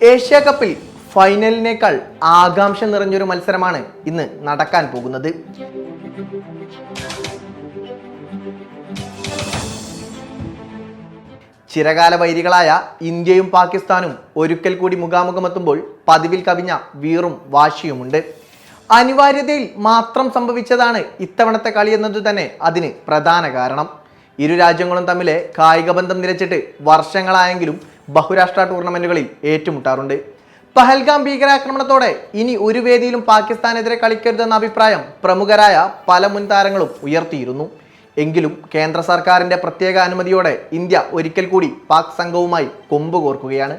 Asia കപ്പിൽ ഫൈനലിനേക്കാൾ ആകാംക്ഷ നിറഞ്ഞൊരു മത്സരമാണ് ഇന്ന് നടക്കാൻ പോകുന്നത്. ചിരകാല വൈരികളായ ഇന്ത്യയും പാകിസ്ഥാനും ഒരിക്കൽ കൂടി മുഖാമുഖമെത്തുമ്പോൾ പതിവിൽ കവിഞ്ഞ വീറും വാശിയുമുണ്ട്. അനിവാര്യതയിൽ മാത്രം സംഭവിച്ചതാണ് ഇത്തവണത്തെ കളി എന്നത് തന്നെ അതിന് പ്രധാന കാരണം. ഇരു രാജ്യങ്ങളും തമ്മിലെ കായിക ബന്ധം നിലച്ചിട്ട് വർഷങ്ങളായെങ്കിലും ബഹുരാഷ്ട്ര ടൂർണമെന്റുകളിൽ ഏറ്റുമുട്ടാറുണ്ട്. പഹൽഗാം ഭീകരാക്രമണത്തോടെ ഇനി ഒരു വേദിയിലും പാകിസ്ഥാനെതിരെ കളിക്കരുതെന്ന അഭിപ്രായം പ്രമുഖരായ പല മുൻ താരങ്ങളും ഉയർത്തിയിരുന്നു. എങ്കിലും കേന്ദ്ര സർക്കാരിന്റെ പ്രത്യേക അനുമതിയോടെ ഇന്ത്യ ഒരിക്കൽ കൂടി പാക് സംഘവുമായി കൊമ്പ് കോർക്കുകയാണ്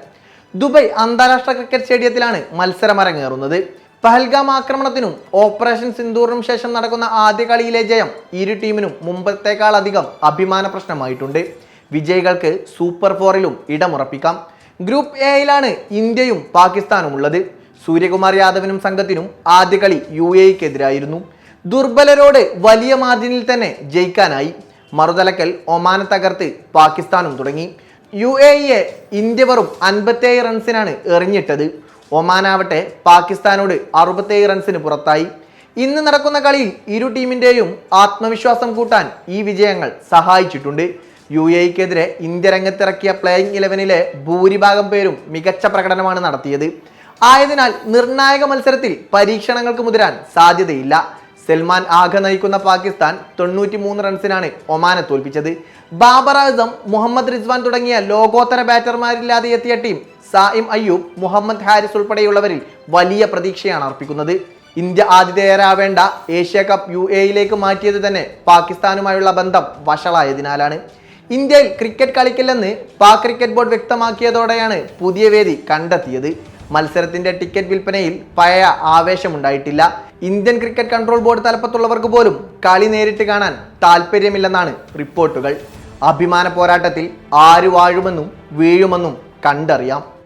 ദുബൈ അന്താരാഷ്ട്ര ക്രിക്കറ്റ് സ്റ്റേഡിയത്തിലാണ് മത്സരമരങ്ങേറുന്നത്. പഹൽഗാം ആക്രമണത്തിനും ഓപ്പറേഷൻ സിന്ദൂറിനും ശേഷം നടക്കുന്ന ആദ്യ കളിയിലെ ജയം ഇരു ടീമിനും മുമ്പത്തേക്കാളധികം അഭിമാന പ്രശ്നമായിട്ടുണ്ട്. വിജയികൾക്ക് സൂപ്പർ ഫോറിലും ഇടമുറപ്പിക്കാം. ഗ്രൂപ്പ് എയിലാണ് ഇന്ത്യയും പാകിസ്ഥാനും ഉള്ളത്. സൂര്യകുമാർ യാദവിനും സംഘത്തിനും ആദ്യ കളി യു എക്കെതിരായിരുന്നു ദുർബലരോട് വലിയ മാർജിനിൽ തന്നെ ജയിക്കാനായി. മറുതലക്കൽ ഒമാനെ തകർത്ത് പാകിസ്ഥാനും തുടങ്ങി. യു എ ഇയെ ഇന്ത്യ വെറും അൻപത്തേഴ് റൺസിനാണ് എറിഞ്ഞിട്ടത്. ഒമാനാവട്ടെ പാകിസ്ഥാനോട് അറുപത്തേഴ് റൺസിന് പുറത്തായി. ഇന്ന് നടക്കുന്ന കളിയിൽ ഇരു ടീമിന്റെയും ആത്മവിശ്വാസം കൂട്ടാൻ ഈ വിജയങ്ങൾ സഹായിച്ചിട്ടുണ്ട്. യു എക്കെതിരെ ഇന്ത്യ രംഗത്തിറക്കിയ പ്ലേയിങ് ഇലവനിലെ ഭൂരിഭാഗം പേരും മികച്ച പ്രകടനമാണ് നടത്തിയത്. ആയതിനാൽ നിർണായക മത്സരത്തിൽ പരീക്ഷണങ്ങൾക്ക് മുതിരാൻ സാധ്യതയില്ല. സൽമാൻ ആഘ നയിക്കുന്ന പാകിസ്ഥാൻ തൊണ്ണൂറ്റി മൂന്ന് റൺസിനാണ് ഒമാനെ തോൽപ്പിച്ചത്. ബാബർ ആസം മുഹമ്മദ് റിസ്വാൻ തുടങ്ങിയ ലോകോത്തര ബാറ്റർമാരില്ലാതെ എത്തിയ ടീം സായിം അയ്യൂബ് മുഹമ്മദ് ഹാരിസ് ഉൾപ്പെടെയുള്ളവരിൽ വലിയ പ്രതീക്ഷയാണ് അർപ്പിക്കുന്നത്. ഇന്ത്യ ആതിഥേയരാവേണ്ട ഏഷ്യ കപ്പ് യു എയിലേക്ക് മാറ്റിയത് തന്നെ പാകിസ്ഥാനുമായുള്ള ബന്ധം വഷളായതിനാലാണ്. ഇന്ത്യയിൽ ക്രിക്കറ്റ് കളിക്കില്ലെന്ന് പാക് ക്രിക്കറ്റ് ബോർഡ് വ്യക്തമാക്കിയതോടെയാണ് പുതിയ വേദി കണ്ടെത്തിയത്. മത്സരത്തിന്റെ ടിക്കറ്റ് വിൽപ്പനയിൽ പഴയ ആവേശമുണ്ടായിട്ടില്ല. ഇന്ത്യൻ ക്രിക്കറ്റ് കൺട്രോൾ ബോർഡ് തലപ്പത്തുള്ളവർക്ക് പോലും കളി നേരിട്ട് കാണാൻ താല്പര്യമില്ലെന്നാണ് റിപ്പോർട്ടുകൾ. അഭിമാന പോരാട്ടത്തിൽ ആര് വാഴുമെന്നും വീഴുമെന്നും കണ്ടറിയാം.